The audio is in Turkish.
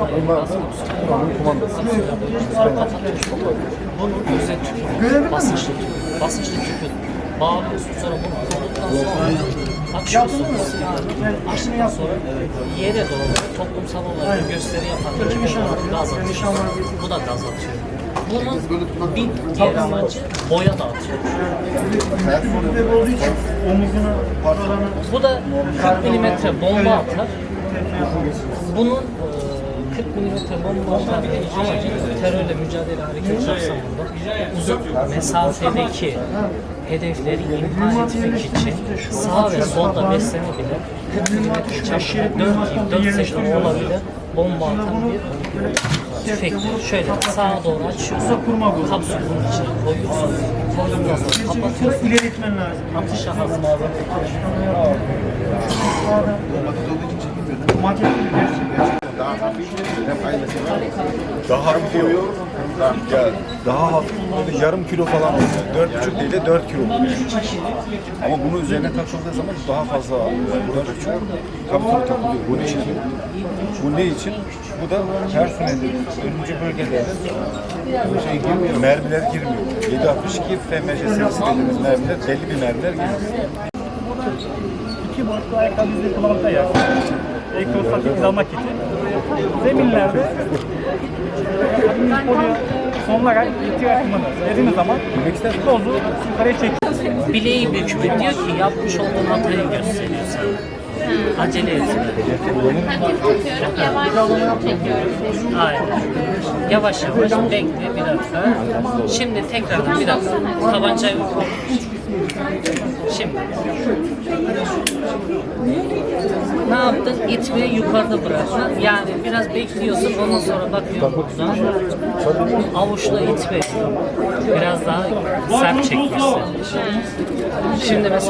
Bunlar onun kumandası. Bunun özel basınçlı bağlıyorsun sonra bunu koyduktan sonra. Açtıktan sonra yere doğru toplumsal olarak gösteri yapan gaz atıyor. Bu da gaz atıyor. Bunun bir diğer amacı paralarına Bu da 40 milimetre bomba atar. Bunun e, 40 milimetre bomba atarının amacı terörle mücadele hareketi kapsamında uzun mesafedeki hedefleri imha etmek için sağ ve solda beslenebilen 40 milimetre çapında 4 4 sektion olabilir. Bomba atan bir tüfektir. Şöyle sağa doğru açıyorsun, kapsül bunun içine koyuyorsun, koyduktan sonra kapatıyorsun, ileri itmen lazım. atışa hazır. Maket Daha kilo. Ya, daha hafif böyle yarım kilo falan oluyor. Dört buçuk değil de dört kilo oluyor. Ama bunun üzerine takıldığı zaman daha fazla. Burada da çok tabii tabii takılıyor. Bu ne için? Bu ne için? Bu da personelin ölümcül bölgelerde şey girmiyor, mermiler girmiyor. 762 FMC serisi dediğimiz mermiler, belli bir mermiler girmiyor. iki boyutlu ayakkabı izleri kullanmakta yer. Elektrostatik izlama kiti. Zeminlerde koruyor. Sonlara ihtiyaç akımını dediğiniz zaman tozu yukarıya çekiyor. Bileği bükme diyor ki yapmış olduğun hatayı gösteriyor sana. Acele etme. Hadi tutuyorum, yavaş çekiyorum. Aynen. Yavaş yavaş bekle bir dakika. Şimdi tekrardan bir dakika. Tabancayı Şimdi. Ne yaptın? İtmeyi yukarıda bıraktın. Yani biraz bekliyorsun ondan sonra bakıyorsun. Avuçla itme. Biraz daha sert çekmişsin. Şimdi mesela